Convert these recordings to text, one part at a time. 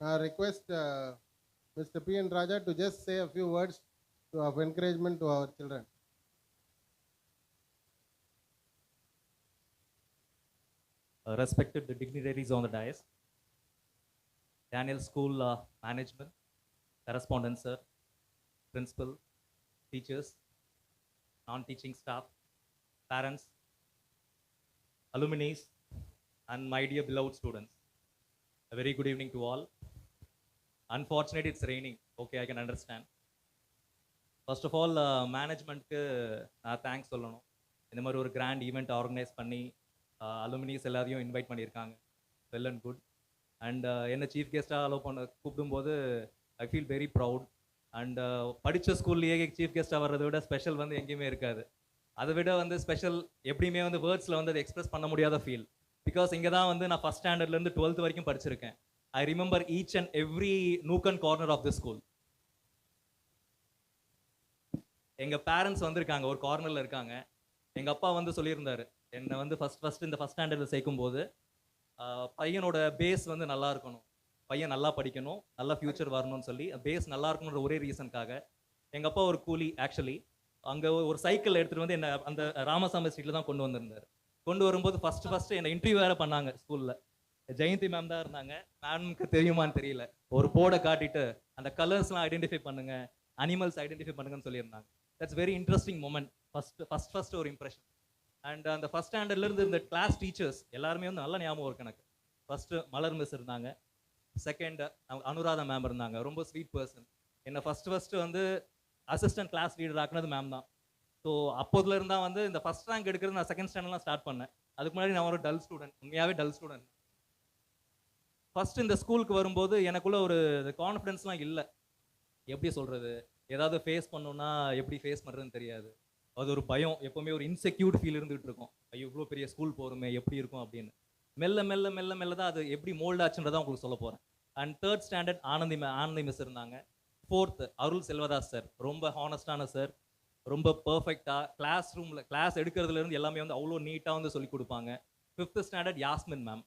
I request uh, Mr. P. N. Raja to just say a few words to- of encouragement to our children. uh, respected dignitaries on the dais, Daniel School uh, Management, correspondence, sir, principal, teachers, non-teaching staff, parents, alumni, and my dear beloved students. A very good evening to all. Unfortunate it's raining okay I can understand first of all மேனேஜ்மெண்ட்க்கு நான் thanks சொல்லணும். இந்த மாதிரி ஒரு grand event organise பண்ணி uh, alumnis எல்லாரையும் invite பண்ணியிருக்காங்க. Well and good and என்ன chief கெஸ்ட்டாக அலோவ் பண்ண கூப்பிடும்போது I feel very proud and படித்த ஸ்கூல்லையே சீஃப் கெஸ்ட்டாக வர்றதை விட ஸ்பெஷல் வந்து எங்கேயுமே இருக்காது. அதை விட வந்து ஸ்பெஷல் எப்படியுமே வந்து வேர்ட்ஸில் வந்து அதை எக்ஸ்பிரஸ் பண்ண முடியாத ஃபீல் பிகாஸ் இங்கே தான் வந்து நான் ஃபஸ்ட் ஸ்டாண்டர்ட்லேருந்து டுவெல்த் வரைக்கும் படிச்சிருக்கேன். I remember each and every nook and corner of the school எங்கள் பேரண்ட்ஸ் வந்திருக்காங்க ஒரு கார்னரில் இருக்காங்க. எங்கள் அப்பா வந்து சொல்லியிருந்தாரு என்னை வந்து ஃபஸ்ட் ஃபஸ்ட் இந்த ஃபஸ்ட் ஸ்டாண்டர்டில் சேர்க்கும் போது பையனோட பேஸ் வந்து நல்லா இருக்கணும். பையன் நல்லா படிக்கணும் நல்லா ஃப்யூச்சர் வரணும்னு சொல்லி பேஸ் நல்லா இருக்கணுன்ற ஒரே ரீசனுக்காக எங்கள் அப்பா ஒரு கூலி ஆக்சுவலி அங்கே ஒரு சைக்கிள் எடுத்துகிட்டு வந்து என்னை அந்த ராமசாமி ஸ்ட்ரீட்டில் தான் கொண்டு வந்திருந்தார். கொண்டு வரும்போது ஃபஸ்ட்டு ஃபஸ்ட்டு என்ன இன்டர்வியூ வேறு பண்ணாங்க ஸ்கூலில் ஜெயந்தி மேம் தான் இருந்தாங்க. மேம்க்கு தெரியுமான்னு தெரியல. ஒரு போர்டை காட்டிட்டு அந்த கலர்ஸ்லாம் ஐடென்டிஃபை பண்ணுங்க அனிமல்ஸ் ஐடென்டிஃபை பண்ணுங்கன்னு சொல்லியிருந்தாங்க. That's very interesting moment first first first ஒரு இம்ப்ரெஷன் அண்ட் அந்த ஃபஸ்ட் ஸ்டாண்டர்ட்ல இருந்து இந்த கிளாஸ் டீச்சர்ஸ் எல்லாருமே வந்து நல்ல ஞாபகம் இருக்கு எனக்கு. ஃபர்ஸ்ட் மலர் மிஸ் இருந்தாங்க. செகண்ட் அனுராதா மேம் இருந்தாங்க. ரொம்ப ஸ்வீட் பர்சன் என்னை ஃபர்ஸ்ட் ஃபர்ஸ்ட் வந்து அசிஸ்டன்ட் கிளாஸ் லீடர் ஆக்குனது மேம் தான். ஸோ அப்போதுல இருந்தால் வந்து இந்த ஃபர்ஸ்ட் ரேங்க் எடுக்கிறது நான் செகண்ட் ஸ்டாண்டர்ட்லாம் ஸ்டார்ட் பண்ணேன். அதுக்கு முன்னாடி நான் ஒரு டல் ஸ்டூடெண்ட் உண்மையாகவே டல் ஸ்டூடெண்ட் ஃபர்ஸ்ட் இந்த ஸ்கூலுக்கு வரும்போது எனக்குள்ள ஒரு கான்ஃபிடன்ஸ்லாம் இல்லை. எப்படி சொல்றது? ஏதாவது ஃபேஸ் பண்ணோன்னா எப்படி ஃபேஸ் பண்ணுறதுன்னு தெரியாது. அது ஒரு பயம். எப்பவுமே ஒரு இன்செக்யூர்ட் ஃபீல் இருந்துகிட்டு இருக்கும். ஐயோ இவ்வளோ பெரிய ஸ்கூல் போகிறோமே எப்படி இருக்கும் அப்படின்னு. மெல்ல மெல்ல மெல்ல மெல்ல தான் அது எப்படி மோல்ட் ஆச்சுன்றதான் உங்களுக்கு சொல்ல போகிறேன் அண்ட் தேர்ட் ஸ்டாண்டர்ட் ஆனந்தி மே- ஆனந்தி மிஸ் இருந்தாங்க. ஃபோர்த்து அருள் செல்வதாஸ் சார் ரொம்ப ஹானஸ்டான சார் ரொம்ப பர்ஃபெக்டாக கிளாஸ் ரூமில் கிளாஸ் எடுக்கிறதுலேருந்து எல்லாமே வந்து அவ்வளோ நீட்டாக வந்து சொல்லி கொடுப்பாங்க. Fifth standard Yasmin ma'am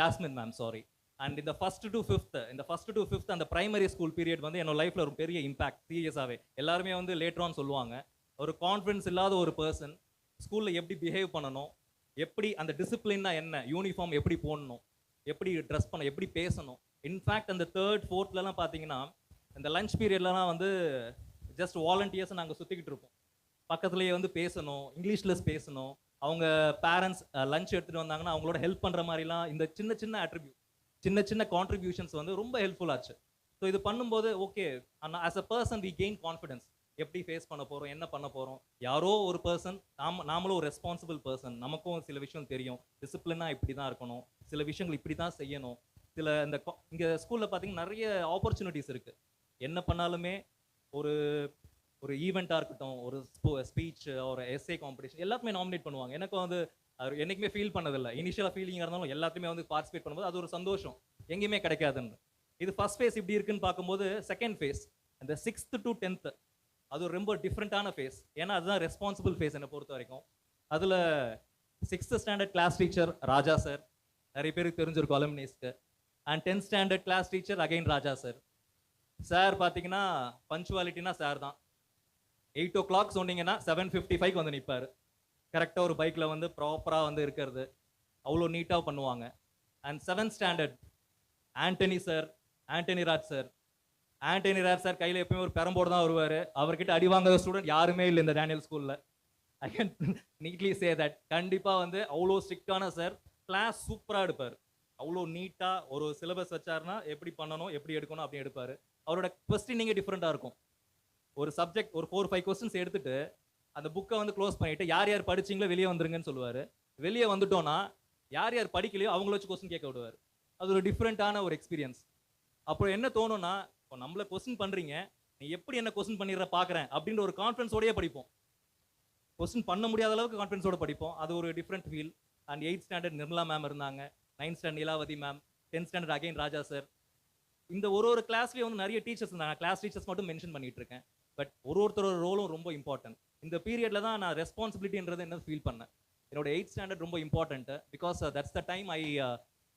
Jasmin ma'am sorry and இந்த ஃபர்ஸ்ட் டு ஃபிஃப்த் இந்த ஃபர்ஸ்ட் டு ஃபிஃப்த் அந்த பிரைமரி ஸ்கூல் பீரியட் வந்து என்னோட லைஃப்பில் ஒரு பெரிய இம்பாக்ட் சீரியஸாகவே எல்லாருமே வந்து லேட்டரான்னு சொல்லுவாங்க ஒரு கான்ஃபிடன்ஸ் இல்லாத ஒரு பர்சன் ஸ்கூலில் எப்படி பிஹேவ் பண்ணணும் எப்படி அந்த டிசிப்ளின்னா என்ன யூனிஃபார்ம் எப்படி போடணும் எப்படி ட்ரெஸ் பண்ண எப்படி பேசணும். இன்ஃபேக்ட் அந்த தேர்ட் ஃபோர்த்லலாம் பார்த்தீங்கன்னா இந்த லஞ்ச் பீரியட்லலாம் வந்து ஜஸ்ட் வாலண்டியர்ஸ் நாங்கள் சுற்றிக்கிட்டு இருப்போம். பக்கத்துலேயே வந்து பேசணும் இங்கிலீஷில் பேசணும் அவங்க பேரண்ட்ஸ் லஞ்ச் எடுத்துகிட்டு வந்தாங்கன்னா அவங்களோட ஹெல்ப் பண்ணுற மாதிரிலாம் இந்த சின்ன சின்ன அட்ரிபியூட் சின்ன சின்ன கான்ட்ரிபியூஷன்ஸ் வந்து ரொம்ப ஹெல்ப்ஃபுல்லாச்சு ஸோ இது பண்ணும்போது okay as a person we gain confidence எப்படி ஃபேஸ் பண்ண போகிறோம் என்ன பண்ண போகிறோம் யாரோ ஒரு பர்சன் நாம நாமளும் ஒரு ரெஸ்பான்சிபிள் பர்சன் நமக்கும் சில விஷயம் தெரியும். டிசிப்ளினாக இப்படி தான் இருக்கணும். சில விஷயங்கள் இப்படி தான் செய்யணும். சில இந்த இங்கே ஸ்கூலில் பார்த்தீங்கன்னா நிறைய ஆப்பர்ச்சுனிட்டிஸ் இருக்குது என்ன பண்ணாலுமே ஒரு ஒரு ஈவெண்ட்டாக இருக்கட்டும் ஒரு ஸ்பீச் ஒரு எஸ்ஏ காம்படிஷன் எல்லாத்துமே நாமினேட் பண்ணுவாங்க. எனக்கு வந்து அது என்றைக்குமே ஃபீல் பண்ணதில்லை. இனிஷியலாக ஃபீலிங்காக இருந்தாலும் எல்லாத்தையுமே வந்து பார்ட்டிசிபேட் பண்ணும்போது அது ஒரு சந்தோஷம். எங்கேயுமே கிடைக்காதுன்னு. இது ஃபர்ஸ்ட் ஃபேஸ் இப்படி இருக்குன்னு பார்க்கும்போது செகண்ட் ஃபேஸ் அந்த சிக்ஸ்த் டு டென்த்து அது ஒரு ரொம்ப டிஃப்ரெண்ட்டான ஃபேஸ் ஏன்னா அதுதான் ரெஸ்பான்சிபிள் ஃபேஸ் என்னை பொறுத்த வரைக்கும். அதில் sixth standard class teacher Raja sir நிறைய பேருக்கு தெரிஞ்சிருக்கும் அலுமினிஸ்க்கு and tenth standard class teacher again Raja sir sir பார்த்தீங்கன்னா பஞ்சுவாலிட்டினா சார் தான். எயிட் ஓ கிளாக் சொன்னீங்கன்னா செவன் ஃபிஃப்டி ஃபைவ் வந்து நிற்பார் கரெக்டாக ஒரு பைக்கில் வந்து ப்ராப்பராக வந்து இருக்கிறது. அவ்வளோ நீட்டாக பண்ணுவாங்க. And seventh standard Antony sir Antony Raj sir Antony Raj sir கையில் எப்பயுமே ஒரு பெரம்போடு தான் வருவார். அவர்கிட்ட அடி வாங்குற ஸ்டூடெண்ட் யாருமே இல்லை இந்த டேனியல் ஸ்கூலில் I can neatly say that கண்டிப்பாக வந்து அவ்வளோ ஸ்ட்ரிக்டான சார் கிளாஸ் சூப்பராக எடுப்பார். அவ்வளோ நீட்டாக ஒரு சிலபஸ் வச்சாருன்னா எப்படி பண்ணணும் எப்படி எடுக்கணும் அப்படின்னு எடுப்பார். அவரோட கொஸ்டினிங்கே டிஃப்ரெண்ட்டாக இருக்கும். ஒரு சப்ஜெக்ட் ஒரு ஃபோர் ஃபைவ் கொஸ்டின்ஸ் எடுத்துட்டு அந்த புக்கை வந்து க்ளோஸ் பண்ணிட்டு யார் யார் படிச்சீங்களோ வெளியே வந்துருங்கன்னு சொல்லுவார். வெளியே வந்துட்டோன்னா யார் யார் படிக்கலையோ அவங்கள வச்சு கொஸ்டின் கேட்க விடுவார். அது ஒரு டிஃப்ரெண்ட்டான ஒரு எக்ஸ்பீரியன்ஸ் அப்புறம் என்ன தோணும்னா இப்போ நம்மள கொஸ்டின் பண்ணுறீங்க நீ எப்படி என்ன கொஸ்டின் பண்ணிடுற பார்க்குறேன் அப்படின்ற ஒரு கான்ஃபிடன்ஸோடயே படிப்போம். கொஸ்டின் பண்ண முடியாத அளவுக்கு கான்ஃபிடன்ஸோட படிப்போம். அது ஒரு different feel and eight standard Nirmala ma'am இருந்தாங்க. Ninth standard Neelavathi ma'am tenth standard again Raja sir இந்த ஒரு ஒரு கிளாஸ்லேயும் வந்து நிறைய டீச்சர்ஸ் இருந்தாங்க. கிளாஸ் டீச்சர்ஸ் மட்டும் மென்ஷன் பண்ணிட்டு இருக்கேன். பட் ஒரு ஒருத்தரோட ரோலும் ரொம்ப இம்பார்ட்டன்ட் இந்த பீரியடில் தான் நான் ரெஸ்பான்சிபிலிட்டின்றது என்ன ஃபீல் பண்ணேன். என்னோட எயிட் ஸ்டாண்டர்ட் ரொம்ப important because that's the time I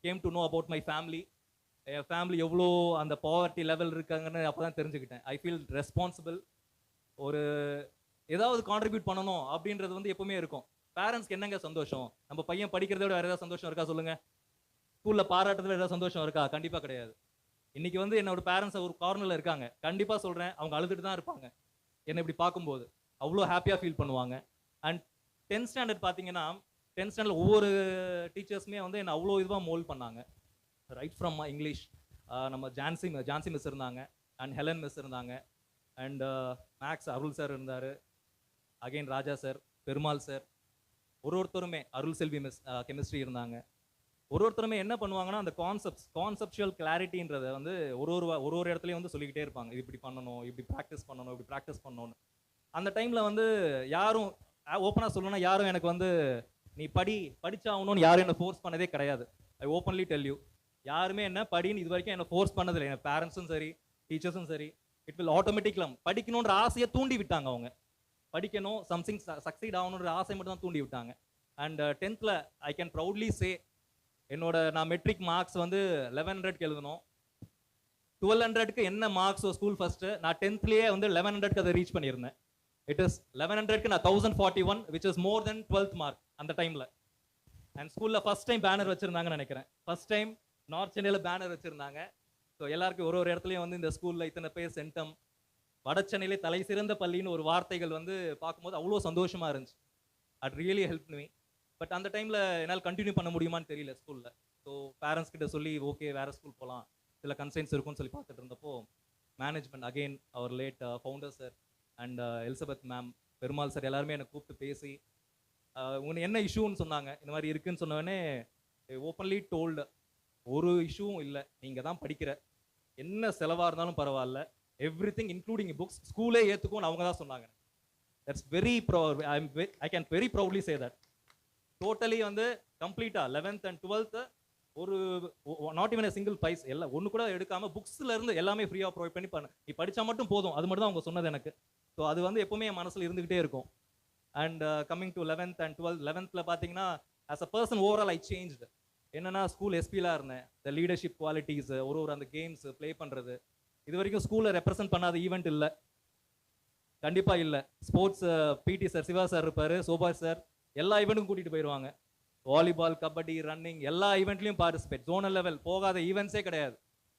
came to know about my family N family எவ்வளோ அந்த பாவர்ட்டி லெவல் இருக்காங்கன்னு அப்போ தான் தெரிஞ்சுக்கிட்டேன். ஐ ஃபீல் ரெஸ்பான்சிபிள் ஒரு ஏதாவது கான்ட்ரிபியூட் பண்ணணும் அப்படின்றது வந்து எப்பவுமே இருக்கும். பேரண்ட்ஸ்க்கு என்னங்க சந்தோஷம்? நம்ம பையன் படிக்கிறத விட வேற ஏதாவது சந்தோஷம் இருக்கா சொல்லுங்கள் ஸ்கூலில் பாராட்டுறதுல ஏதாவது சந்தோஷம் இருக்கா? கண்டிப்பாக கிடையாது. இன்னைக்கு வந்து என்னோட பேரண்ட்ஸ் ஒரு கார்னரில் இருக்காங்க. கண்டிப்பாக சொல்கிறேன் அவங்க அழுதுட்டு தான் இருப்பாங்க. என்னை இப்படி பார்க்கும்போது அவ்வளோ ஹாப்பியாக ஃபீல் பண்ணுவாங்க. அண்ட் டென்த் ஸ்டாண்டர்ட் பார்த்தீங்கன்னா டென்த் ஸ்டாண்டர்ட் ஒவ்வொரு டீச்சர்ஸுமே வந்து என்னை அவ்வளோ இதுவாக மோல்ட் பண்ணாங்க. ரைட் ஃப்ரம் இங்கிலீஷ் நம்ம ஜான்சி ஜான்சி மிஸ் இருந்தாங்க. அண்ட் ஹெலன் மிஸ் இருந்தாங்க. அண்ட் மேக்ஸ் அருள் சார் இருந்தார். Again Raja sir Perumal sir ஒரு ஒருத்தருமே அருள் செல்வி மிஸ் கெமிஸ்ட்ரி இருந்தாங்க. ஒரு ஒருத்தருமே என்ன பண்ணுவாங்கன்னா அந்த கான்செப்ட்ஸ் கான்செப்சுவல் கிளாரிட்டின்றத வந்து ஒரு ஒரு ஒரு ஒரு இடத்துலையும் வந்து சொல்லிக்கிட்டே இருப்பாங்க. இது இப்படி பண்ணணும் இப்படி ப்ராக்டிஸ் பண்ணணும் இப்படி ப்ராக்டிஸ் பண்ணணும் அந்த டைமில் வந்து யாரும் ஓப்பனாக சொல்லணும்னா யாரும் எனக்கு வந்து நீ படி படிச்சாகணும்னு யாரும் என்னை ஃபோர்ஸ் பண்ணதே கிடையாது. ஐ ஓப்பன்லி டெல் யூ யாருமே என்ன படின்னு இது வரைக்கும் என்னை ஃபோர்ஸ் பண்ணதில்லை. என் பேரண்ட்ஸும் சரி டீச்சர்ஸும் சரி. இட் வில் ஆட்டோமேட்டிக்லாம் படிக்கணுன்ற ஆசையை தூண்டி விட்டாங்க அவங்க. படிக்கணும் சம்திங் சக்சீட் ஆகணுன்ற ஆசை மட்டும் தான் தூண்டி விட்டாங்க. அண்ட் டென்த்தில் ஐ கேன் ப்ரௌட்லி சே என்னோட நான் மெட்ரிக் மார்க்ஸ் வந்து லெவன் ஹண்ட்ரட்க்கு எழுதணும். டுவெல் ஹண்ட்ரட்க்கு என்ன மார்க்ஸ் ஸ்கூல் ஃபஸ்ட்டு நான் டென்த்லேயே வந்து லெவன் ஹண்ட்ரட்க்கு அதை ரீச் பண்ணியிருந்தேன். இட் இஸ் லெவன் ஹண்ட்ரட்க்கு நான் thousand forty one which is more than twelfth mark அந்த டைமில் அண்ட் ஸ்கூலில் ஃபர்ஸ்ட் டைம் பேனர் வச்சுருந்தாங்கன்னு நினைக்கிறேன். ஃபஸ்ட் டைம் நார்த் சென்னையில் பேனர் வச்சுருந்தாங்க. ஸோ எல்லாருக்கும் ஒரு ஒரு இடத்துலையும் வந்து இந்த ஸ்கூலில் இத்தனை பேர் சென்டம். வட சென்னையிலே தலை சிறந்த பள்ளின்னு ஒரு வார்த்தைகள் வந்து பார்க்கும்போது அவ்வளோ சந்தோஷமாக இருந்துச்சு. At really help me but அந்த டைமில் என்னால் கண்டினியூ பண்ண முடியுமான்னு தெரியல ஸ்கூலில் ஸோ பேரண்ட்ஸ் கிட்ட சொல்லி ஓகே வேறு ஸ்கூல் போகலாம் சில கன்சைன்ஸ் இருக்கும்னு சொல்லி பார்த்துட்டு இருந்தப்போ management again our late founder sir and Elizabeth ma'am Perumal sir எல்லாருமே என்னை கூப்பிட்டு பேசி uh, உன்னை என்ன இஷ்யூன்னு சொன்னாங்க. இந்த மாதிரி இருக்குன்னு சொன்னோடனே ஓப்பன்லி டோல்டு ஒரு இஷ்யூவும் இல்லை. நீங்கள் தான் படிக்கிற. என்ன செலவாக இருந்தாலும் பரவாயில்ல. எவ்ரி திங் இன்க்ளூடிங் புக்ஸ் ஸ்கூலே ஏற்றுக்கும்னு அவங்க தான் சொன்னாங்க. That's very proud I I can very proudly say that totally வந்து கம்ப்ளீட்டாக லெவன்த் அண்ட் டுவெல்த்து ஒரு நாட் ஈவன் சிங்கிள் பைஸ் எல்லாம் ஒன்று கூட எடுக்காம புக்ஸ்ல இருந்து எல்லாமே ஃப்ரீயாக ப்ரொவைட் பண்ணி பண்ண. நீ படித்தா மட்டும் போதும் அது மட்டும் தான் அவங்க சொன்னது எனக்கு. ஸோ அது வந்து எப்பவுமே என் மனசில் இருந்துகிட்டே இருக்கும். And coming to eleventh and twelfth லெவன்த்தில் பார்த்தீங்கன்னா as a person overall I change என்னன்னா ஸ்கூல் எஸ்பிலாம் இருந்தேன் இந்த லீடர்ஷிப் குவாலிட்டிஸ் ஒரு ஒரு அந்த கேம்ஸ் ப்ளே பண்ணுறது இது வரைக்கும் ஸ்கூலில் ரெப்ரசென்ட் பண்ணாத ஈவெண்ட் இல்லை. கண்டிப்பாக இல்லை. Sports PT uh, sir Siva sir இருப்பார் சோபா சார் எல்லா ஈவெண்ட்டும் கூட்டிகிட்டு போயிடுவாங்க வாலிபால் கபடி ரன்னிங் எல்லா ஈவெண்ட்லையும் பார்ட்டிசிபேட் ஜோனல் லெவல் போகாத ஈவெண்ட்ஸே கிடையாது.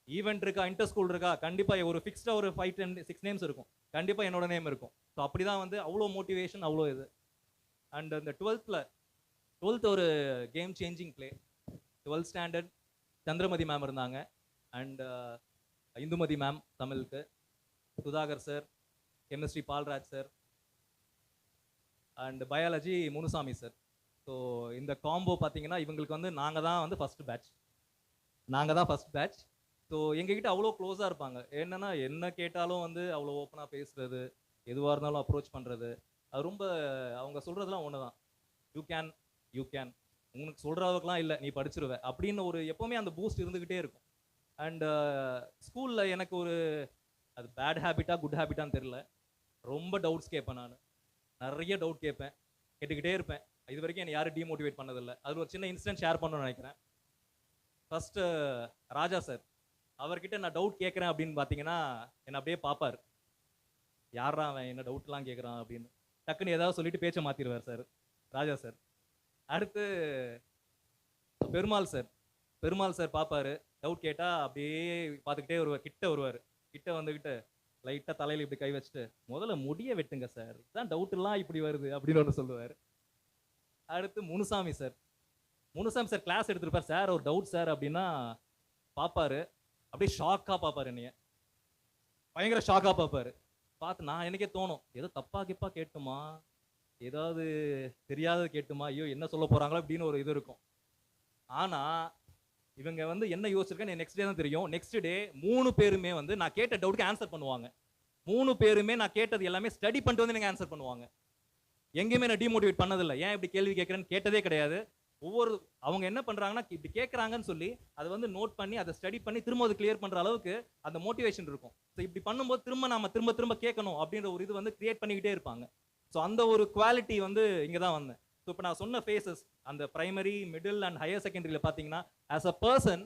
ஈவெண்ட் இருக்கா இன்டர் ஸ்கூல் இருக்கா கண்டிப்பாக ஒரு ஃபிக்ஸ்டாக ஒரு ஃபைவ் டென் சிக்ஸ் நேம்ஸ் இருக்கும். கண்டிப்பாக என்னோட நேம் இருக்கும். ஸோ அப்படிதான் வந்து அவ்வளோ மோட்டிவேஷன் அவ்வளோ இது. அண்ட் அந்த டுவெல்த்தில் டுவெல்த் ஒரு game changing play twelfth standard Chandramathi ma'am இருந்தாங்க. அண்ட் இந்துமதி மேம் தமிழுக்கு. Sudhakar sir chemistry Paulraj sir and biology Munusamy sir so இந்த காம்போ பார்த்தீங்கன்னா இவங்களுக்கு வந்து நாங்கள் தான் வந்து ஃபஸ்ட் பேட்ச் நாங்கள் தான் ஃபர்ஸ்ட் பேட்ச் ஸோ எங்ககிட்ட அவ்வளோ க்ளோஸாக இருப்பாங்க. என்னன்னா என்ன கேட்டாலும் வந்து அவ்வளோ ஓப்பனாக பேசுறது எதுவாக இருந்தாலும் அப்ரோச் பண்ணுறது அது ரொம்ப அவங்க சொல்கிறதுலாம் ஒன்று தான் யூ கேன் யூ கேன் உனக்கு சொல்கிற அளவுக்குலாம் இல்லை நீ படிச்சிருவ. அப்படின்னு ஒரு எப்போவுமே அந்த பூஸ்ட் இருந்துக்கிட்டே இருக்கும். அண்ட் ஸ்கூலில் uh, எனக்கு ஒரு அது பேட் ஹேபிட்டா குட் ஹேபிட்டான்னு தெரில ரொம்ப டவுட்ஸ் கேட்பேன் நான். நிறைய டவுட் கேட்பேன். கேட்டுக்கிட்டே இருப்பேன். இது வரைக்கும் என்னை யாரும் டிமோட்டிவேட் பண்ணதில்லை. அதில் ஒரு சின்ன இன்சிடென்ட் ஷேர் பண்ணணும்னு நினைக்கிறேன். ஃபஸ்ட்டு ராஜா சார் அவர்கிட்ட நான் டவுட் கேட்குறேன் அப்படின்னு பார்த்தீங்கன்னா என்னை அப்படியே பார்ப்பார் யாரா அவன்? என்ன டவுட்லாம் கேட்குறான் அப்படின்னு. டக்குன்னு ஏதாவது சொல்லிட்டு பேச்சை மாற்றிடுவார் சார் ராஜா சார் அடுத்து பெருமாள் சார் பெருமாள் சார் பார்ப்பாரு டவுட் கேட்டால் அப்படியே பார்த்துக்கிட்டே வருவார். கிட்ட வருவார். கிட்ட வந்துக்கிட்டு லைட்டாக தலையில் இப்படி கை வச்சுட்டு முதல்ல முடிய வெட்டுங்க சார் இதான் டவுட்டுலாம் இப்படி வருது அப்படின்னு ஒன்று சொல்லுவார். அடுத்து Munusamy sir Munusamy sir class எடுத்துருப்பார் sir ஒரு டவுட் சார் அப்படின்னா பார்ப்பாரு அப்படியே ஷாக்காக பார்ப்பாரு என்னைய. பயங்கர ஷாக்காக பார்ப்பாரு பார்த்து நான் எனக்கே தோணும். ஏதோ தப்பா கிப்பா கேட்டுமா? ஏதாவது தெரியாதது கேட்டுமா? ஐயோ என்ன சொல்ல போகிறாங்களோ அப்படின்னு ஒரு இது இருக்கும். ஆனால் இவங்க வந்து என்ன யோசிச்சிருக்கேன் நெக்ஸ்ட் டே தான் தெரியும். நெக்ஸ்ட் டே மூணு பேருமே வந்து நான் கேட்ட டவுட்டுக்கு ஆன்சர் பண்ணுவாங்க. மூணு பேருமே நான் கேட்டது எல்லாமே ஸ்டடி பண்ணிட்டு வந்து எனக்கு ஆன்சர் பண்ணுவாங்க. எங்கேயுமே நான் டிமோட்டிவேட் பண்ணதில்லை. ஏன் இப்படி கேள்வி கேட்குறேன்னு கேட்டதே கிடையாது. ஒவ்வொரு அவங்க என்ன பண்ணுறாங்கன்னா இப்படி கேட்குறாங்கன்னு சொல்லி அதை வந்து நோட் பண்ணி அதை ஸ்டடி பண்ணி திரும்ப அது கிளியர் பண்ணுற அளவுக்கு அந்த மோட்டிவேஷன் இருக்கும். ஸோ இப்படி பண்ணும்போது திரும்ப நாம திரும்ப திரும்ப கேட்கணும் அப்படின்ற ஒரு இது வந்து கிரியேட் பண்ணிக்கிட்டே இருப்பாங்க. ஸோ அந்த ஒரு குவாலிட்டி வந்து இங்கே தான் வந்தேன். ஸோ இப்போ நான் சொன்ன ஃபேஸஸ் அந்த பிரைமரி மிடில் அண்ட் ஹையர் செகண்டரியில் பார்த்தீங்கன்னா ஆஸ் அ பர்சன்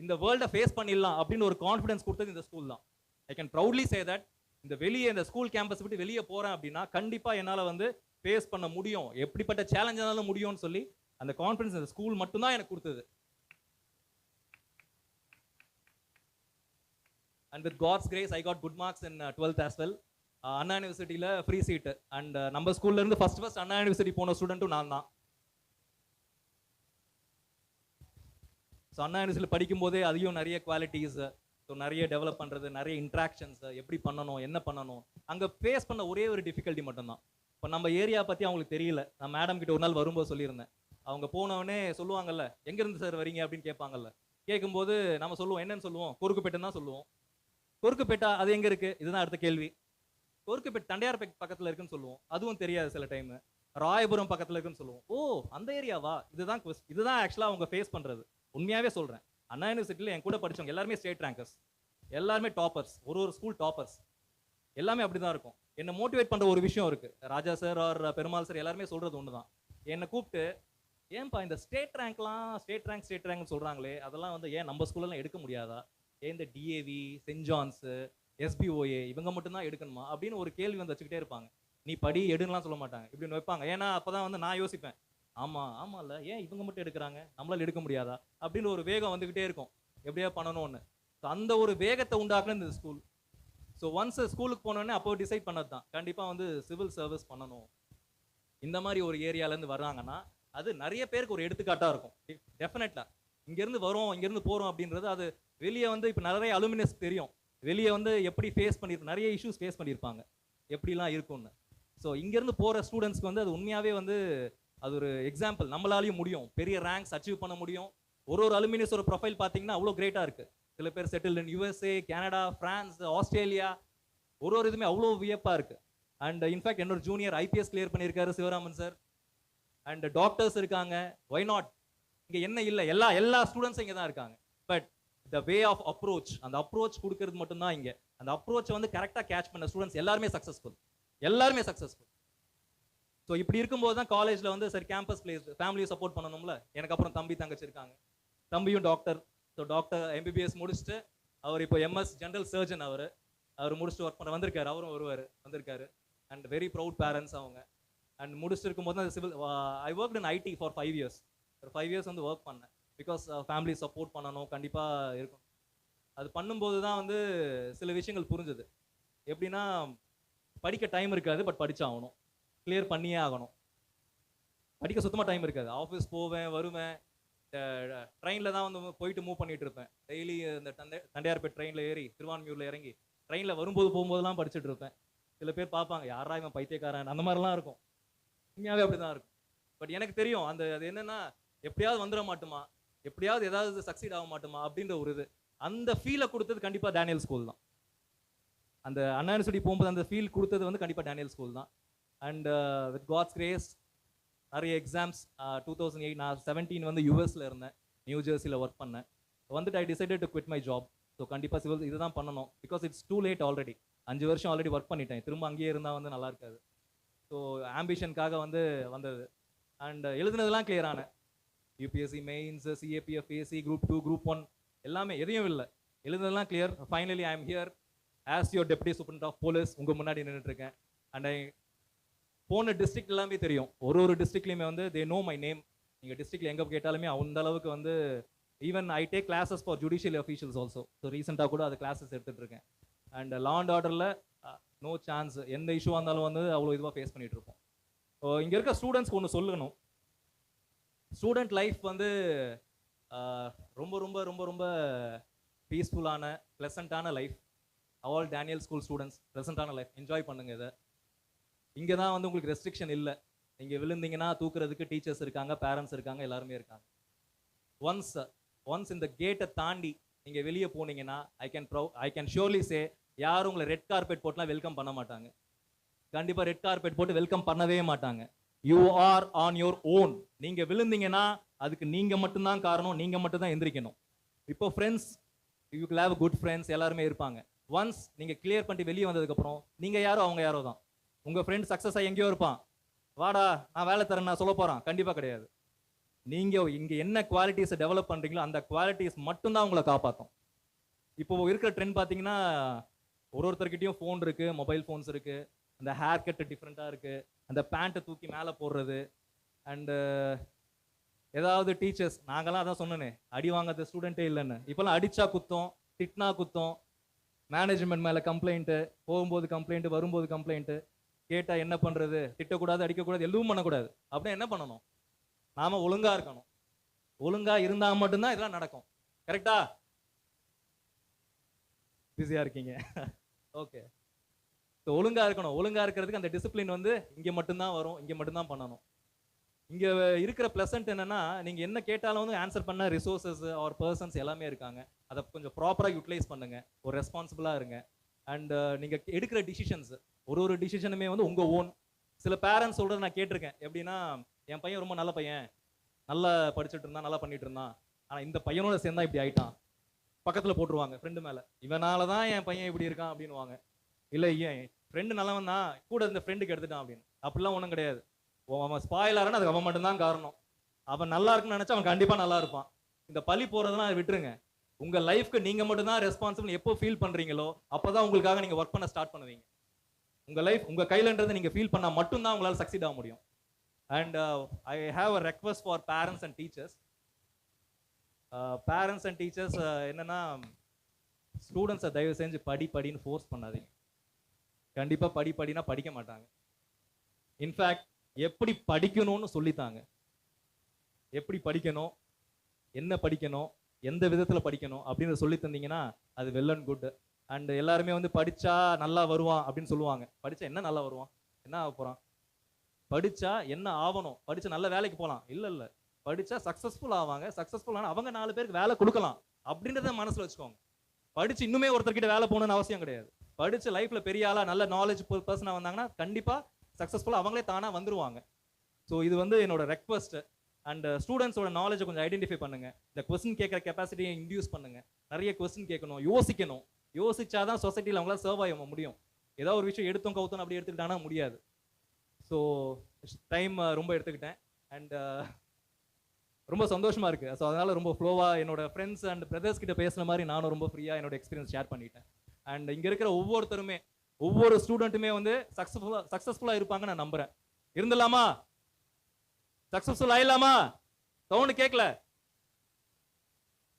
இந்த வேர்ல்டை ஃபேஸ் பண்ணிடலாம் அப்படின்னு ஒரு கான்ஃபிடன்ஸ் கொடுத்தது இந்த ஸ்கூல் தான். I can proudly say that இந்த வெளியே இந்த ஸ்கூல் கேம்பஸ் விட்டு வெளியே போறேன் அப்படின்னா கண்டிப்பா என்னால வந்து ஃபேஸ் பண்ண முடியும். எப்படிப்பட்ட சேலஞ்ச் முடியும்னு சொல்லி அந்த கான்ஃபிடன்ஸ் இந்த ஸ்கூல் மட்டும்தான் எனக்கு கொடுத்தது. And with God's grace I got good marks in twelfth as well Anna யூனிவர்சிட்டியில் ஃப்ரீ சீட்டு அண்ட் நம்ம ஸ்கூல்லேருந்து ஃபஸ்ட் ஃபஸ்ட் அண்ணா யூனிவர்சிட்டி போன ஸ்டூடெண்ட்டும் நான் தான் ஸோ அண்ணா யூனிவர்சிட்டியில் படிக்கும்போதே அதையும் நிறைய குவாலிட்டிஸு ஸோ நிறைய டெவலப் பண்ணுறது நிறைய இன்ட்ராக்ஷன்ஸு எப்படி பண்ணணும் என்ன பண்ணணும். அங்கே ஃபேஸ் பண்ண ஒரே ஒரு டிஃபிகல்ட்டி மட்டும்தான். இப்போ நம்ம ஏரியா பற்றி அவங்களுக்கு தெரியல. நான் மேடம் கிட்ட ஒரு நாள் வரும்போது சொல்லியிருந்தேன். அவங்க போனவொடனே சொல்லுவாங்கல்ல எங்கேருந்து சார் வரீங்க? அப்படின்னு கேட்பாங்கல்ல. கேட்கும்போது நம்ம சொல்லுவோம் என்னன்னு சொல்லுவோம்? குறுக்குப்பேட்டுன்னு தான் சொல்லுவோம். குறுக்குப்பேட்டா அது எங்கே இருக்குது இதுதான் அடுத்த கேள்வி. குறுக்குப்பேட் தண்டையார்பேட் பக்கத்தில் இருக்குன்னு சொல்லுவோம். அதுவும் தெரியாது சில டைம் ராயபுரம் பக்கத்தில் இருக்குன்னு சொல்லுவோம். ஓ அந்த ஏரியாவா இதுதான் கொஸ்ட் இதுதான் ஆக்சுவலாக அவங்க ஃபேஸ் பண்ணுறது உண்மையாகவே சொல்கிறேன் அண்ணா யூனிவர்சிட்டியில் என் கூட படிச்சவங்க எல்லாருமே ஸ்டேட் ரேங்கர்ஸ் எல்லாருமே டாப்பர்ஸ் ஒரு ஒரு ஸ்கூல் டாப்பர்ஸ் எல்லாமே அப்படி தான் இருக்கும். என்னை மோட்டிவேட் பண்ணுற ஒரு விஷயம் இருக்குது Raja sir R Perumal sir எல்லாருமே சொல்கிறது ஒன்று தான் என்னை கூப்பிட்டு ஏன்பா இந்த ஸ்டேட் ரேங்க்லாம் ஸ்டேட் ரேங்க் ஸ்டேட் ரேங்க்னு சொல்கிறாங்களே அதெல்லாம் வந்து ஏன் நம்ம ஸ்கூல்லலாம் எடுக்க முடியாதா? ஏன் இந்த டிஏவி சென்ட் ஜான்ஸு எஸ்பிஓஏ இவங்க மட்டும்தான் எடுக்கணுமா? அப்படின்னு ஒரு கேள்வி வந்து வச்சுக்கிட்டே இருப்பாங்க. நீ படி எடுன்னுலாம் சொல்ல மாட்டாங்க. இப்படின்னு வைப்பாங்க. ஏன்னா அப்பதான் வந்து நான் யோசிப்பேன். ஆமாம் ஆமாம் இல்லை ஏன் இவங்க மட்டும் எடுக்கிறாங்க? நம்மளால் எடுக்க முடியாதா? அப்படின்னு ஒரு வேகம் வந்துக்கிட்டே இருக்கும். எப்படியா பண்ணணும்னு. ஸோ அந்த ஒரு வேகத்தை உண்டாக்குன இந்த ஸ்கூல் ஸோ ஒன்ஸ் ஸ்கூலுக்கு போனோடனே அப்போ டிசைட் பண்ணது தான் கண்டிப்பாக வந்து சிவில் சர்வீஸ் பண்ணணும். இந்த மாதிரி ஒரு ஏரியாலேருந்து வர்றாங்கன்னா அது நிறைய பேருக்கு ஒரு எடுத்துக்காட்டாக இருக்கும். டெஃபினெட்லாக இங்கேருந்து வரும் இங்கேருந்து போகிறோம் அப்படின்றது அது வெளியே வந்து இப்போ நிறைய அலுமினியஸ் தெரியும். வெளியே வந்து எப்படி ஃபேஸ் பண்ணியிருக்கு நிறைய இஷ்யூஸ் ஃபேஸ் பண்ணியிருப்பாங்க எப்படிலாம் இருக்கும்னு. ஸோ இங்கேருந்து போகிற ஸ்டூடெண்ட்ஸ்க்கு வந்து அது உண்மையாகவே வந்து அது ஒரு எக்ஸாம்பிள் நம்மளாலையும் முடியும். பெரிய ரேங்க்ஸ் அச்சீவ் பண்ண முடியும். ஒரு ஒரு அலுமினியஸ் ஒரு ப்ரொஃபைல் பார்த்தீங்கன்னா அவ்வளோ கிரேட்டாக இருக்குது சில பேர் settle in USA Canada France Australia ஒரு ஒரு இதுவுமே அவ்வளோ வியப்பாக இருக்குது அண்ட் இன்ஃபேக்ட் என்னோட ஜூனியர் ஐபிஎஸ் கிளியர் பண்ணியிருக்காரு சிவராமன் சார் அண்ட் டாக்டர்ஸ் இருக்காங்க. ஒய் நாட் இங்கே என்ன இல்லை? எல்லா எல்லா ஸ்டூடெண்ட்ஸும் இங்கே தான் இருக்காங்க. த வே ஆஃப் அப்ரோச் அந்த அப்ரோச் கொடுக்கறது மட்டும்தான் இங்கே. அந்த அப்ரோச்சை வந்து கரெக்டாக கேட்ச் பண்ண ஸ்டூடெண்ட்ஸ் எல்லாருமே சக்ஸஸ்ஃபுல் எல்லாருமே சக்ஸஸ்ஃபுல் ஸோ இப்படி இருக்கும்போது தான் காலேஜில் வந்து சரி கேம்பஸ் பிளேஸ் ஃபேமிலியை சப்போர்ட் பண்ணணும்ல? எனக்கு அப்புறம் தம்பி தங்கச்சி இருக்காங்க. தம்பியும் டாக்டர் ஸோ டாக்டர் எம்பிபிஎஸ் முடிச்சுட்டு அவர் இப்போ எம்எஸ் ஜென்ரல் சர்ஜன் அவர். அவர் முடிச்சுட்டு ஒர்க் பண்ண வந்திருக்காரு. அவரும் வருவார் வந்திருக்காரு. அண்ட் வெரி ப்ரௌட் பேரண்ட்ஸ் அவங்க. அண்ட் முடிச்சுட்டு இருக்கும்போது தான் civil I work in IT for five years ஒரு ஃபைவ் இயர்ஸ் வந்து ஒர்க் பண்ணேன். பிகாஸ் ஃபேமிலி சப்போர்ட் பண்ணணும் கண்டிப்பாக இருக்கும் அது பண்ணும்போது தான் வந்து சில விஷயங்கள் புரிஞ்சுது. எப்படின்னா படிக்க டைம் இருக்காது பட் படித்தாகணும் கிளியர் பண்ணியே ஆகணும். படிக்க சுத்தமாக டைம் இருக்காது. ஆஃபீஸ் போவேன் வருவேன். ட்ரெயினில் தான் வந்து போயிட்டு மூவ் பண்ணிட்டு இருப்பேன். டெய்லி இந்த தந்தை தண்டையார்பேட் ட்ரெயினில் ஏறி திருவான்மியூரில் இறங்கி ட்ரெயினில் வரும்போது போகும்போதெல்லாம் படிச்சுட்டு இருப்பேன். சில பேர் பார்ப்பாங்க யாரா இவன் பைத்தியக்காரன்? அந்த மாதிரிலாம் இருக்கும். உண்மையாகவே அப்படி தான் இருக்கும். பட் எனக்கு தெரியும் அந்த அது என்னன்னா எப்படியாவது வந்துட மாட்டுமா? எப்படியாவது ஏதாவது சக்சீட் ஆக மாட்டோமா அப்படின்ற ஒரு இது. அந்த ஃபீலை கொடுத்தது கண்டிப்பாக டேனியல் ஸ்கூல் தான். அந்த அண்ணா யூனிவர்சிட்டி போகும்போது அந்த ஃபீல் கொடுத்தது வந்து கண்டிப்பாக டேனியல் ஸ்கூல் தான். அண்ட் வித் காட்ஸ் கிரேஸ் நிறைய எக்ஸாம்ஸ் டூ தௌசண்ட் எயிட் நான் செவன்டீன் வந்து யூஎஸில் இருந்தேன். நியூ ஜெர்சியில் ஒர்க் பண்ணேன். வந்துட்டு I decided to quit my job so கண்டிப்பாக சிவில் இதுதான் பண்ணணும். Because it's too late already அஞ்சு வருஷம் ஆல்ரெடி ஒர்க் பண்ணிட்டேன். திரும்ப அங்கேயே இருந்தால் வந்து நல்லா இருக்காது. ஸோ ஆம்பிஷனுக்காக வந்து வந்தது. அண்ட் எழுதுனதெல்லாம் clear ஆனேன். UPSC mains CAPF AC group two group one எல்லாமே எதையும் இல்லை. எழுதுனதெல்லாம் clear finally I am here as your deputy superintendent of police உங்கள் முன்னாடி நின்றுட்டு இருக்கேன். அண்ட் ஐ போன டிஸ்ட்ரிக்ட் எல்லாமே தெரியும். ஒரு ஒரு டிஸ்ட்ரிக்ட்லையுமே வந்து தே நோ மை நேம் நீங்கள் டிஸ்ட்ரிக்ட் எங்கே கேட்டாலுமே அந்த அளவுக்கு வந்து even I take classes for judicial officials also so ரீசெண்டாக கூட அது கிளாஸஸ் எடுத்துட்டு இருக்கேன். அண்ட் லா அண்ட் ஆர்டரில் நோ சான்ஸ் எந்த இஷ்யூவாக இருந்தாலும் வந்து அவ்வளோ இதுவாக ஃபேஸ் பண்ணிட்டு இருப்போம். ஸோ இங்கே இருக்க ஸ்டூடெண்ட்ஸ்க்கு ஒன்று சொல்லணும். ஸ்டூடெண்ட் லைஃப் வந்து ரொம்ப ரொம்ப ரொம்ப ரொம்ப பீஸ்ஃபுல்லான ப்ளசண்ட்டான life. All Daniel school students ப்ளசண்ட்டான life. Enjoy பண்ணுங்க இதை. இங்கே தான் வந்து உங்களுக்கு ரெஸ்ட்ரிக்ஷன் இல்லை. இங்கே விழுந்தீங்கன்னா தூக்குறதுக்கு டீச்சர்ஸ் இருக்காங்க பேரண்ட்ஸ் இருக்காங்க எல்லாருமே இருக்காங்க. ஒன்ஸ் ஒன்ஸ் இந்த கேட்டை தாண்டி நீங்கள் வெளியே போனீங்கன்னா I can prou I can surely say யாரும் உங்களை ரெட் கார்பெட் போட்டுலாம் வெல்கம் பண்ண மாட்டாங்க. கண்டிப்பாக ரெட் கார்பெட் போட்டு வெல்கம் பண்ணவே மாட்டாங்க. You are on your own நீங்கள் விழுந்தீங்கன்னா அதுக்கு நீங்கள் மட்டும்தான் காரணம் நீங்கள் மட்டும் தான் எந்திரிக்கணும். இப்போ friends you have good friends எல்லாருமே இருப்பாங்க. ஒன்ஸ் நீங்கள் கிளியர் பண்ணிட்டு வெளியே வந்ததுக்கப்புறம் நீங்கள் யாரோ அவங்க யாரோ தான். உங்கள் ஃப்ரெண்ட் சக்ஸஸ் ஆகி எங்கேயோ இருப்பான். வாடா நான் வேலை தரேன் நான் சொல்ல போகிறான் கண்டிப்பாக கிடையாது. நீங்க இங்க என்ன குவாலிட்டிஸை டெவலப் பண்றீங்களோ அந்த குவாலிட்டிஸ் மட்டும்தான் உங்களை காப்பாற்றும் இப்போ இருக்கிற ட்ரெண்ட் பார்த்தீங்கன்னா ஒரு ஒருத்தர்கிட்டயும் ஃபோன் இருக்கு மொபைல் ஃபோன்ஸ் இருக்கு அந்த ஹேர் கட் டிஃப்ரெண்ட்டாக இருக்கு. அந்த பேண்ட்டை தூக்கி மேலே போடுறது. அண்டு ஏதாவது டீச்சர்ஸ் நாங்களாம் அதான் சொன்னேனே அடி வாங்காத ஸ்டூடெண்ட்டே இல்லைன்னு. இப்போல்லாம் அடித்தா குத்தம் திட்டினா குத்தம் மேனேஜ்மெண்ட் மேலே கம்ப்ளைண்ட்டு போகும்போது கம்ப்ளைண்ட்டு வரும்போது கம்ப்ளைண்ட்டு கேட்டால் என்ன பண்ணுறது திட்டக்கூடாது அடிக்கக்கூடாது எதுவும் பண்ணக்கூடாது. அப்படின்னா என்ன பண்ணணும்? நாம ஒழுங்கா இருக்கணும். ஒழுங்காக இருந்தால் மட்டும்தான் இதெல்லாம் நடக்கும். கரெக்டா பிஸியாக இருக்கீங்க. ஓகே ஸோ ஒழுங்காக இருக்கணும். ஒழுங்காக இருக்கிறதுக்கு அந்த டிசிப்ளின் வந்து இங்கே மட்டும்தான் வரும். இங்கே மட்டும்தான் பண்ணணும். இங்கே இருக்கிற ப்ளசன்ட் என்னென்னா நீங்கள் என்ன கேட்டாலும் வந்து ஆன்சர் பண்ண ரிசோர்ஸஸ் ஆர் பர்சன்ஸ் எல்லாமே இருக்காங்க. அதை கொஞ்சம் ப்ராப்பராக யூட்டிலைஸ் பண்ணுங்கள் ஒரு ரெஸ்பான்சிபிளாக இருங்க. அண்ட் uh, நீங்கள் எடுக்கிற டிசிஷன்ஸ் ஒரு ஒரு டிசிஷனுமே வந்து உங்கள் ஓன் சில பேரண்ட்ஸ் சொல்கிறத நான் கேட்டிருக்கேன். எப்படின்னா என் பையன் ரொம்ப நல்ல பையன். நல்லா படிச்சுட்டு இருந்தான் நல்லா பண்ணிட்டு இருந்தான். ஆனால் இந்த பையனோட சேர்ந்தா இப்படி ஆயிட்டான். பக்கத்தில் போட்டுருவாங்க ஃப்ரெண்டு மேலே. இவனால தான் என் பையன் இப்படி இருக்கான் அப்படின்னுவாங்க. இல்லை ஏன் ஃப்ரெண்டு நல்லவன் தான் கூட இந்த ஃப்ரெண்டுக்கு எடுத்துட்டான் அப்படின்னு. அப்படிலாம் ஒன்றும் கிடையாது. அவன் ஸ்பாயில் அதுக்கு அவன் மட்டும்தான் காரணம். அவன் நல்லா இருக்குன்னு நினச்சா அவன் கண்டிப்பாக நல்லா இருப்பான். இந்த பழி போகிறதெல்லாம் அதை விட்டுருங்க. உங்கள் லைஃப்க்கு நீங்கள் மட்டும்தான் ரெஸ்பான்சிபிள் எப்போ ஃபீல் பண்ணுறீங்களோ அப்போ தான் உங்களுக்காக நீங்கள் ஒர்க் பண்ண ஸ்டார்ட் பண்ணுவீங்க. உங்கள் லைஃப் உங்கள் கையிலன்றது நீங்கள் ஃபீல் பண்ணால் மட்டும்தான் உங்களால் சக்சீட் ஆக முடியும். And I have a request for parents and teachers parents and teachers என்னென்னா ஸ்டூடெண்ட்ஸை தயவு செஞ்சு படி படின்னு ஃபோர்ஸ் பண்ணாதீங்க. கண்டிப்பாக படி படினா படிக்க மாட்டாங்க. இன்ஃபேக்ட் எப்படி படிக்கணும்னு சொல்லித்தாங்க. எப்படி படிக்கணும்? என்ன படிக்கணும்? எந்த விதத்தில் படிக்கணும்? அப்படின்னு சொல்லி தந்தீங்கன்னா அது வெல் அண்ட் குட் அண்ட் எல்லாருமே வந்து படித்தா நல்லா வருவான் அப்படின்னு சொல்லுவாங்க. படித்தா என்ன நல்லா வருவான்? என்ன ஆக போகிறான் படித்தா என்ன ஆகணும் படித்தா நல்ல வேலைக்கு போகலாம் இல்லை இல்லை. படித்தா சக்ஸஸ்ஃபுல் ஆவாங்க. சக்ஸஸ்ஃபுல் ஆனால் அவங்க நாலு பேருக்கு வேலை கொடுக்கலாம். அப்படின்றத மனசில் வச்சுக்கோங்க. படித்து இன்னுமே ஒருத்தர்கிட்ட வேலை போகணும்னு அவசியம் கிடையாது. படிச்சு லைஃப்ல பெரிய ஆளா நல்ல நாலேஜ் பர்சனாக வந்தாங்கன்னா கண்டிப்பா சக்ஸஸ்ஃபுல்லாக அவங்களே தானா வந்துருவாங்க. ஸோ இது வந்து என்னோட ரெக்வஸ்ட் அண்ட் ஸ்டூடெண்ட்ஸோட நாலேஜை கொஞ்சம் ஐடென்டிஃபை பண்ணுங்க. இந்த கொஸ்டின் கேட்குற கெப்பாசிட்டியை இன்டியூஸ் பண்ணுங்க. நிறைய கொஸ்டின் கேட்கணும் யோசிக்கணும். யோசிச்சாதான் சொசைட்டியில் அவங்களால சர்வ் ஆக முடியும். ஏதோ ஒரு விஷயம் எடுத்தோம் கவுத்தோம் அப்படி எடுத்துக்கிட்டானா முடியாது. ஸோ டைம் ரொம்ப எடுத்துக்கிட்டேன். அண்ட் ரொம்ப சந்தோஷமா இருக்கு. ஸோ அதனால ரொம்ப ஃப்ளோவாக என்னோட ஃப்ரெண்ட்ஸ் அண்ட் பிரதர்ஸ் கிட்ட பேசுன மாதிரி நானும் ரொம்ப ஃப்ரீயாக என்னோட எக்ஸ்பீரியன்ஸ் ஷேர் பண்ணிட்டேன். அண்ட் இங்க இருக்கிற ஒவ்வொருத்தருமே ஒவ்வொரு ஸ்டூடெண்ட்டுமே வந்து சக்ஸஸ்ஃபுல்லா சக்ஸஸ்ஃபுல்லா இருப்பாங்க நான் நம்புகிறேன் இருந்துடலாமா? சக்ஸஸ்ஃபுல் ஆயிடலாமா? சவுண்டு கேட்கல.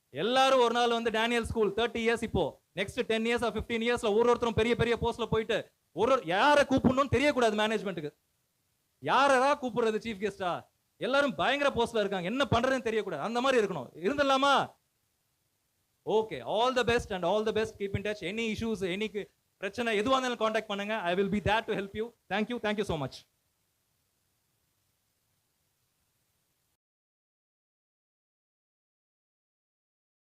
எல்லாரும் ஒரு நாள் வந்து டேனியல் ஸ்கூல் தேர்ட்டி இயர்ஸ் இப்போ நெக்ஸ்ட் டென் இயர்ஸ் ஃபிஃப்டீன் இயர்ஸ்ல ஒரு ஒருத்தரும் பெரிய பெரிய போஸ்ட்ல போயிட்டு ஒரு ஒரு- யாரை கூப்பிடணும்னு தெரியக்கூடாது மேனேஜ்மெண்ட்டுக்கு யாரா கூப்பிடுறது சீஃப் கெஸ்டா எல்லாரும் பயங்கர போஸ்ட்ல இருக்காங்க. என்ன பண்றதுன்னு தெரியக்கூடாது. அந்த மாதிரி இருக்கணும். இருந்துடலாமா? Okay all the best and all the best keep in touch any issues any பிரச்சனை எதுவாக இருந்தாலும் காண்டாக்ட் பண்ணுங்க. I will be there to help you thank you thank you so much